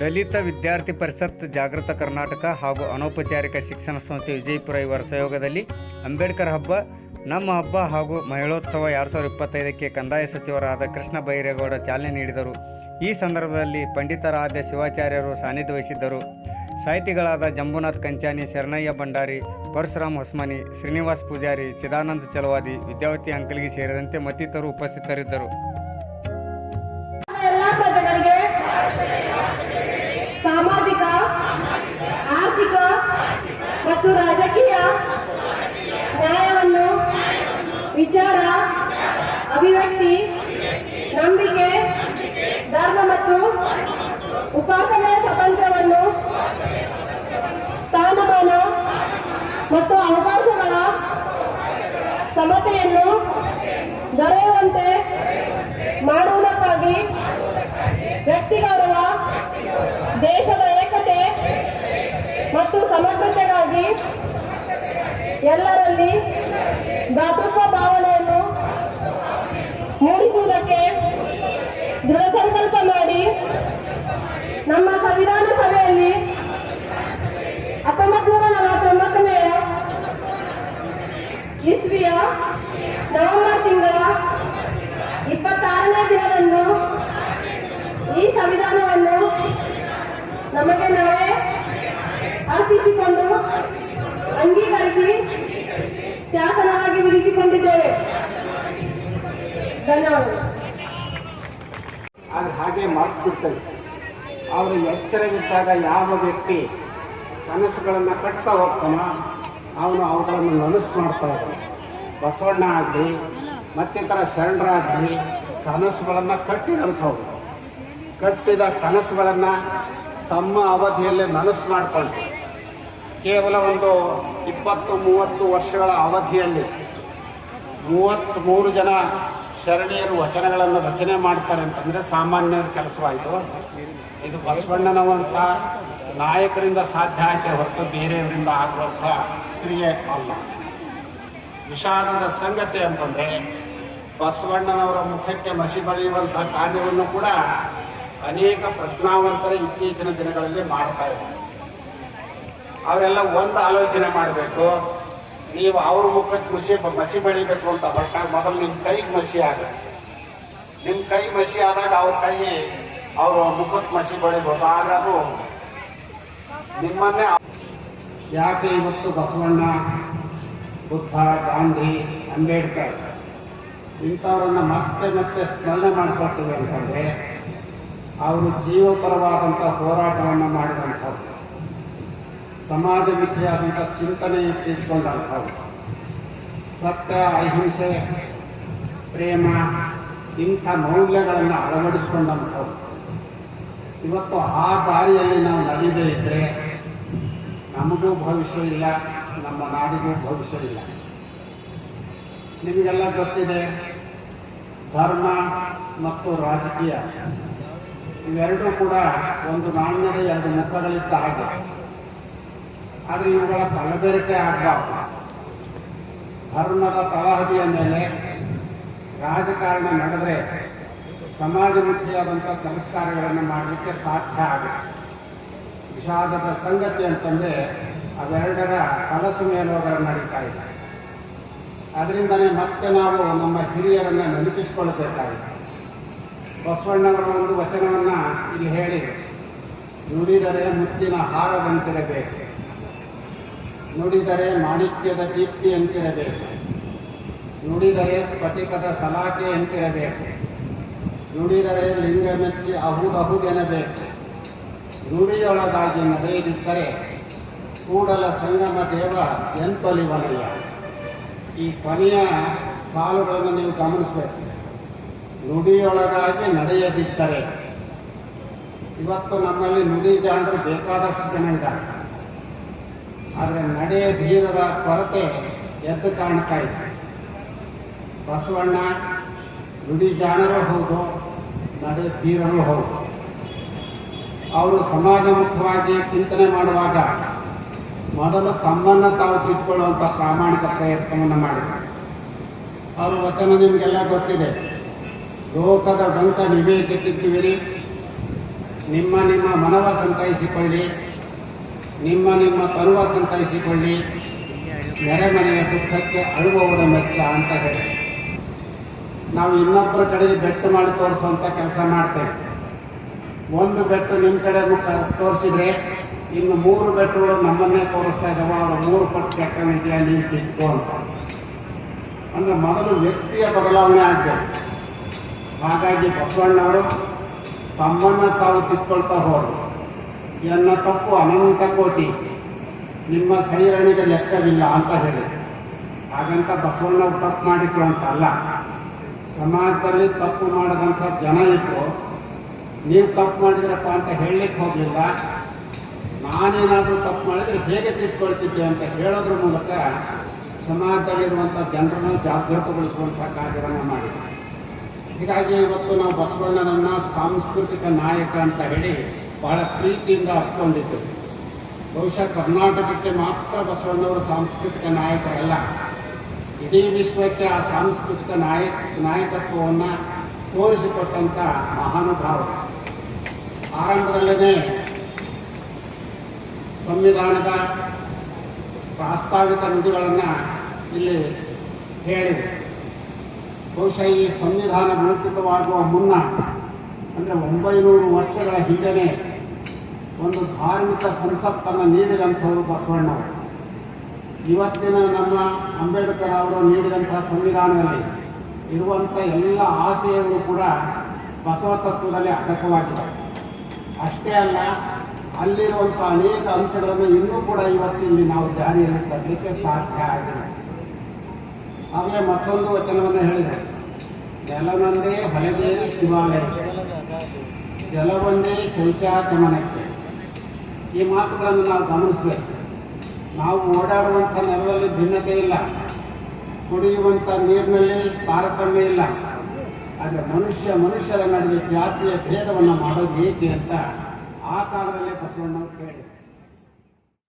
ದಲಿತ ವಿದ್ಯಾರ್ಥಿ ಪರಿಷತ್, ಜಾಗೃತ ಕರ್ನಾಟಕ ಹಾಗೂ ಅನೌಪಚಾರಿಕ ಶಿಕ್ಷಣ ಸಂಸ್ಥೆ ವಿಜಯಪುರ ಇವರ ಸಹಯೋಗದಲ್ಲಿ ಅಂಬೇಡ್ಕರ್ ಹಬ್ಬ, ನಮ್ಮ ಹಬ್ಬ ಹಾಗೂ ಮಹಿಳೋತ್ಸವ ಎರಡು ಸಾವಿರದ ಇಪ್ಪತ್ತೈದಕ್ಕೆ ಕಂದಾಯ ಸಚಿವರಾದ ಕೃಷ್ಣ ಬೈರೇಗೌಡ ಚಾಲನೆ ನೀಡಿದರು. ಈ ಸಂದರ್ಭದಲ್ಲಿ ಪಂಡಿತರಾದ ಶಿವಾಚಾರ್ಯರು ಸಾನ್ನಿಧ್ಯ ವಹಿಸಿದ್ದರು. ಸಾಹಿತಿಗಳಾದ ಜಂಬುನಾಥ್ ಕಂಚಾನಿ, ಶರಣಯ್ಯ ಭಂಡಾರಿ, ಪರಶುರಾಮ್ ಹೊಸ್ಮನಿ, ಶ್ರೀನಿವಾಸ್ ಪೂಜಾರಿ, ಚಿದಾನಂದ ಚಲವಾದಿ, ವಿದ್ಯಾವತಿ ಅಂಕಲಿಗೆ ಸೇರಿದಂತೆ ಮತ್ತಿತರರು ಉಪಸ್ಥಿತರಿದ್ದರು. ಮತ್ತು ರಾಜಕೀಯ ನ್ಯಾಯವನ್ನು, ವಿಚಾರ, ಅಭಿವ್ಯಕ್ತಿ, ನಂಬಿಕೆ, ಧರ್ಮ ಮತ್ತು ಉಪಾಸನೆಯ ಸ್ವತಂತ್ರವನ್ನು, ಸ್ಥಾನಮಾನ ಮತ್ತು ಅವಕಾಶಗಳ ಸಮತೆಯನ್ನು ದೊರೆಯುವಂತೆ ಮಾಡುವುದಕ್ಕಾಗಿ ಸಮಗ್ರತೆಗಾಗಿ ಎಲ್ಲರಲ್ಲಿ ಭಾತೃತ್ವ ಭಾವನೆಯನ್ನು ಮೂಡಿಸುವುದಕ್ಕೆ ದೃಢ ಸಂಕಲ್ಪ ಮಾಡಿ ನಮ್ಮ ಸಂವಿಧಾನ ಸಭೆಯಲ್ಲಿ ಹತ್ತೊಂಬತ್ತು ನೂರ ನಲವತ್ತೊಂಬತ್ತನೆಯ ಇಸ್ವಿಯ ನವೆಂಬರ್ ತಿಂಗಳ ಇಪ್ಪತ್ತಾರನೇ ದಿನದಂದು ಈ ಸಂವಿಧಾನವನ್ನು ನಮಗೆ ನಾವೇ ಅರ್ಪಿಸಿಕೊಂಡು ಅಂಗೀಕರಿಸಿ ಶಾಸನವಾಗಿ ವಿಧಿಸಿಕೊಂಡಿದ್ದೇವೆ ಧನ್ಯವಾದಗಳು. ಅದು ಹಾಗೆ ಮಾಡ್ತಿರ್ತದೆ ಅವರು ಎಚ್ಚರವಿದ್ದಾಗ ಯಾವ ವ್ಯಕ್ತಿ ಕನಸುಗಳನ್ನು ಕಟ್ತಾ ಹೋಗ್ತಾನೋ ಅವನು ಅವುಗಳನ್ನು ನನಸು ಮಾಡ್ತಾ ಇದ್ದಾನೆ. ಬಸವಣ್ಣ ಆಗಲಿ, ಮತ್ತಿತರ ಶರಣರಾಗಲಿ ಕನಸುಗಳನ್ನು ಕಟ್ಟಿದಂಥವ್ರು. ಕಟ್ಟಿದ ಕನಸುಗಳನ್ನು ತಮ್ಮ ಅವಧಿಯಲ್ಲೇ ನನಸು ಮಾಡಿಕೊಂಡು ಕೇವಲ ಒಂದು ಇಪ್ಪತ್ತು ಮೂವತ್ತು ವರ್ಷಗಳ ಅವಧಿಯಲ್ಲಿ ಮೂವತ್ತ್ಮೂರು ಜನ ಶರಣೀಯರು ವಚನಗಳನ್ನು ರಚನೆ ಮಾಡ್ತಾರೆ ಅಂತಂದರೆ ಸಾಮಾನ್ಯ ಕೆಲಸವಾಯಿತು. ಇದು ಬಸವಣ್ಣನವಂಥ ನಾಯಕರಿಂದ ಸಾಧ್ಯ ಆಯ್ತೆ ಹೊರತು ಬೇರೆಯವರಿಂದ ಆಗುವಂಥ ಕ್ರಿಯೆ ಅಲ್ಲ. ವಿಷಾದದ ಸಂಗತಿ ಅಂತಂದರೆ ಬಸವಣ್ಣನವರ ಮುಖಕ್ಕೆ ಮಸಿ ಬಳಿಯುವಂಥ ಕಾರ್ಯವನ್ನು ಕೂಡ ಅನೇಕ ಪ್ರಜ್ಞಾವಂತರ ಇತ್ತೀಚಿನ ದಿನಗಳಲ್ಲಿ ಮಾಡ್ತಾ ಇದ್ದಾರೆ. ಅವರೆಲ್ಲ ಒಂದು ಆಲೋಚನೆ ಮಾಡಬೇಕು. ನೀವು ಅವ್ರ ಮುಖಕ್ಕೆ ಮಸಿ ಮಸಿ ಬೆಳಿಬೇಕು ಅಂತ ಹೊರಟಾಗ ಮೊದಲು ನಿಮ್ಮ ಕೈಗೆ ಮಸಿ ಆಗುತ್ತೆ ನಿಮ್ಮ ಕೈ ಮಸಿ ಆದಾಗ ಅವ್ರ ಕೈ ಅವ್ರ ಮುಖಕ್ಕೆ ಮಸಿ ಬೆಳಿಬೋದು. ಆಗ ಅದು ನಿಮ್ಮನ್ನೇ ಯಾಕೆ ಇವತ್ತು ಬಸವಣ್ಣ, ಬುದ್ಧ, ಗಾಂಧಿ, ಅಂಬೇಡ್ಕರ್ ಇಂಥವ್ರನ್ನ ಮತ್ತೆ ಮತ್ತೆ ಸ್ಮರಣೆ ಮಾಡ್ಕೊಳ್ತೀವಿ ಅಂತಂದರೆ, ಅವರು ಜೀವಪರವಾದಂಥ ಹೋರಾಟವನ್ನು ಮಾಡಿದಂಥವ್ರು. ಸಮಾಜ ವಿಧಿಯಾದಂಥ ಚಿಂತನೆ ಇಟ್ಕೊಂಡಂಥವು ಸತ್ಯ, ಅಹಿಂಸೆ, ಪ್ರೇಮ, ಇಂಥ ಮೌಲ್ಯಗಳನ್ನು ಅಳವಡಿಸ್ಕೊಂಡಂಥವು. ಇವತ್ತು ಆ ದಾರಿಯಲ್ಲಿ ನಾವು ನಡೆಯದೇ ಇದ್ದರೆ ನಮಗೂ ಭವಿಷ್ಯ ಇಲ್ಲ, ನಮ್ಮ ನಾಡಿಗೂ ಭವಿಷ್ಯ ಇಲ್ಲ. ನಿಮಗೆಲ್ಲ ಗೊತ್ತಿದೆ, ಧರ್ಮ ಮತ್ತು ರಾಜಕೀಯ ಇವೆರಡೂ ಕೂಡ ಒಂದು ನಾಣ್ಯದ ಎರಡು ಮುಖಗಳಿದ್ದ ಹಾಗೆ. ಆದರೆ ಇವುಗಳ ತಲೆಬೇರಿಕೆ ಆಗಬಾರ್ದು. ಧರ್ಮದ ತಳಹದಿಯ ಮೇಲೆ ರಾಜಕಾರಣ ನಡೆದ್ರೆ ಸಮಾಜಮುಖಿಯಾದಂಥ ತಿರಸ್ಕಾರಗಳನ್ನು ಮಾಡಲಿಕ್ಕೆ ಸಾಧ್ಯ ಆಗುತ್ತೆ ವಿಷಾದದ ಸಂಗತಿ ಅಂತಂದರೆ ಅವೆರಡರ ಕಲಸು ಮೇಲೋಗರ ನಡೀತಾ ಇದೆ. ಅದರಿಂದನೇ ಮತ್ತೆ ನಾವು ನಮ್ಮ ಹಿರಿಯರನ್ನು ನೆನಪಿಸಿಕೊಳ್ಬೇಕಾಗಿದೆ. ಬಸವಣ್ಣವರ ಒಂದು ವಚನವನ್ನು ಇಲ್ಲಿ ಹೇಳಿದೆ. ನುಡಿದರೆ ಮುತ್ತಿನ ಹಾರದಂತಿರಬೇಕು. ನುಡಿದರೆ ಮಾಣಿಕ್ಯದ ದೀಪ್ತಿ ಅಂತಿರಬೇಕು ನುಡಿದರೆ ಸ್ಫಟಿಕದ ಸಲಾಕೆಯಂತಿರಬೇಕು ನುಡಿದರೆ ಲಿಂಗ ಮೆಚ್ಚಿ ಅಹುದಹುದೆನಬೇಕು. ನುಡಿಯೊಳಗಾಗಿ ನಡೆಯದಿದ್ದರೆ ಕೂಡಲ ಸಂಗಮ ದೇವ ಎಂತೊಲಿವಲಯ ಈ ಕೊನೆಯ ಸಾಲುಗಳನ್ನು ನೀವು ಗಮನಿಸಬೇಕು. ನುಡಿಯೊಳಗಾಗಿ ನಡೆಯದಿದ್ದರೆ. ಇವತ್ತು ನಮ್ಮಲ್ಲಿ ನುಡಿ ಜಾಣರು ಬೇಕಾದಷ್ಟು ಜನ ಇದ್ದಾರೆ. ಆದರೆ ನಡೆಯ ಧೀರರ ಕೊರತೆ ಎದ್ದು ಕಾಣ್ತಾ ಇದೆ ಬಸವಣ್ಣ, ನುಡಿ ಜಾಣರೂ ಹೌದು, ನಡೆ ಧೀರರೂ ಹೌದು. ಅವರು ಸಮಾಜಮುಖವಾಗಿ ಚಿಂತನೆ ಮಾಡುವಾಗ ಮೊದಲು ತಮ್ಮನ್ನು ತಾವು ತಿದ್ಕೊಳ್ಳುವಂಥ ಪ್ರಾಮಾಣಿಕ ಪ್ರಯತ್ನವನ್ನು ಮಾಡಿದರು. ಅವರ ವಚನ ನಿಮಗೆಲ್ಲ ಗೊತ್ತಿದೆ. ಲೋಕದ ಡೊಂಕ ನೀವೇ ಗೆದ್ದಿದ್ದೀವಿರಿ ನಿಮ್ಮ ನಿಮ್ಮ ಮನವ ಸಂತೈಸಿಕೊಳ್ಳಿ. ನಿಮ್ಮ ನಿಮ್ಮ ಪರ್ವ ಸಂತೈಸಿಕೊಳ್ಳಿ. ನೆರೆಮನೆಯ ದುಃಖಕ್ಕೆ ಅಳುವವರ ಮೆಚ್ಚ ಅಂತ ಹೇಳಿ. ನಾವು ಇನ್ನೊಬ್ಬರ ಕಡೆಗೆ ಬೆಟ್ಟು ಮಾಡಿ ತೋರಿಸುವಂಥ ಕೆಲಸ ಮಾಡ್ತೇವೆ. ಒಂದು ಬೆಟ್ಟು ನಿಮ್ಮ ಕಡೆ ತೋರಿಸಿದ್ರೆ ಇನ್ನು ಮೂರು ಬೆಟ್ಟುಗಳು ನಮ್ಮನ್ನೇ ತೋರಿಸ್ತಾ ಇದ್ದಾವೆ. ಅವರ ಮೂರು ಪಟ್ಟು ಕೆಟ್ಟನಿದೆಯಾ ನೀವು ತಿದ್ದು ಅಂತ. ಅಂದ್ರೆ ಮೊದಲು ವ್ಯಕ್ತಿಯ ಬದಲಾವಣೆ ಆಗಬೇಕು. ಹಾಗಾಗಿ ಬಸವಣ್ಣವರು ತಮ್ಮನ್ನು ತಾವು ತಿದ್ಕೊಳ್ತಾ ಹೋದರು. ಎನ್ನ ತಪ್ಪು ಅನಂತ ಕೋಟಿ ನಿಮ್ಮ ಸೈರಣಿಗೆ ಲೆಕ್ಕವಿಲ್ಲ ಅಂತ ಹೇಳಿ. ಹಾಗಂತ ಬಸವಣ್ಣವ್ರು ತಪ್ಪು ಮಾಡಿದ್ರು ಅಂತ ಅಲ್ಲ ಸಮಾಜದಲ್ಲಿ ತಪ್ಪು ಮಾಡಿದಂಥ ಜನ ಇತ್ತು ನೀವು ತಪ್ಪು ಮಾಡಿದ್ರಪ್ಪ ಅಂತ ಹೇಳಲಿಕ್ಕೆ ಹೋಗಲಿಲ್ಲ. ನಾನೇನಾದರೂ ತಪ್ಪು ಮಾಡಿದರೆ ಹೇಗೆ ತಿದ್ಕೊಳ್ತಿದ್ದೆ ಅಂತ ಹೇಳೋದ್ರ ಮೂಲಕ ಸಮಾಜದಲ್ಲಿರುವಂಥ ಜನರನ್ನು ಜಾಗೃತಗೊಳಿಸುವಂಥ ಕಾರ್ಯವನ್ನು ಮಾಡಿದೆ ಹೀಗಾಗಿ ಇವತ್ತು ನಾವು ಬಸವಣ್ಣನನ್ನು ಸಾಂಸ್ಕೃತಿಕ ನಾಯಕ ಅಂತ ಹೇಳಿ ಬಹಳ ಪ್ರೀತಿಯಿಂದ ಅರ್ಥಕೊಂಡಿದ್ದರು ಬಹುಶಃ ಕರ್ನಾಟಕಕ್ಕೆ ಮಾತ್ರ ಬಸವಣ್ಣವರು ಸಾಂಸ್ಕೃತಿಕ ನಾಯಕರಲ್ಲ. ಇಡೀ ವಿಶ್ವಕ್ಕೆ ಆ ಸಾಂಸ್ಕೃತಿಕ ನಾಯಕ, ನಾಯಕತ್ವವನ್ನು ತೋರಿಸಿಕೊಟ್ಟಂಥ ಮಹಾನುಭಾವ. ಆರಂಭದಲ್ಲೇ ಸಂವಿಧಾನದ ಪ್ರಾಸ್ತಾವಿಕ ನುಡಿಗಳನ್ನು ಇಲ್ಲಿ ಹೇಳಿದೆ. ಬಹುಶಃ ಈ ಸಂವಿಧಾನ ರೂಪಿತವಾಗುವ ಮುನ್ನ, ಅಂದರೆ ಒಂಬೈನೂರು ವರ್ಷಗಳ ಹಿಂದೆನೇ ಒಂದು ಧಾರ್ಮಿಕ ಸಂಸತ್ತನ್ನು ನೀಡಿದಂಥವರು ಬಸವಣ್ಣವರು ಇವತ್ತಿನ ನಮ್ಮ ಅಂಬೇಡ್ಕರ್ ಅವರು ನೀಡಿದಂಥ ಸಂವಿಧಾನದಲ್ಲಿ ಇರುವಂಥ ಎಲ್ಲ ಆಶಯಗಳು ಕೂಡ ಬಸವ ತತ್ವದಲ್ಲಿ ಅಡಕವಾಗಿದೆ ಅಷ್ಟೇ ಅಲ್ಲ, ಅಲ್ಲಿರುವಂಥ ಅನೇಕ ಅಂಶಗಳನ್ನು ಇನ್ನೂ ಕೂಡ ಇವತ್ತಿಲ್ಲಿ ನಾವು ಜಾರಿಯಲ್ಲಿ ತರಲಿಕ್ಕೆ ಸಾಧ್ಯ ಆಗಿದೆ. ಆಗಲೇ ಮತ್ತೊಂದು ವಚನವನ್ನು ಹೇಳಿದೆ. ನೆಲವೊಂದೇ ಹೊಲಗೇರಿ ಶಿವಾಲಯ. ಜಲವೊಂದೇ ಶೌಚಾಗಮನಕ್ಕೆ. ಈ ಮಾತುಗಳನ್ನು ನಾವು ಗಮನಿಸಬೇಕು. ನಾವು ಓಡಾಡುವಂಥ ನೆಲದಲ್ಲಿ ಭಿನ್ನತೆ ಇಲ್ಲ. ಕುಡಿಯುವಂಥ ನೀರಿನಲ್ಲಿ ತಾರತಮ್ಯ ಇಲ್ಲ. ಆದರೆ ಮನುಷ್ಯ ಮನುಷ್ಯರ ನಡುವೆ ಜಾತಿಯ ಭೇದವನ್ನು ಮಾಡೋದು ಏಕೆ ಅಂತ ಆ ಕಾಲದಲ್ಲೇ ಬಸವಣ್ಣವರು ಕೇಳಿದರು.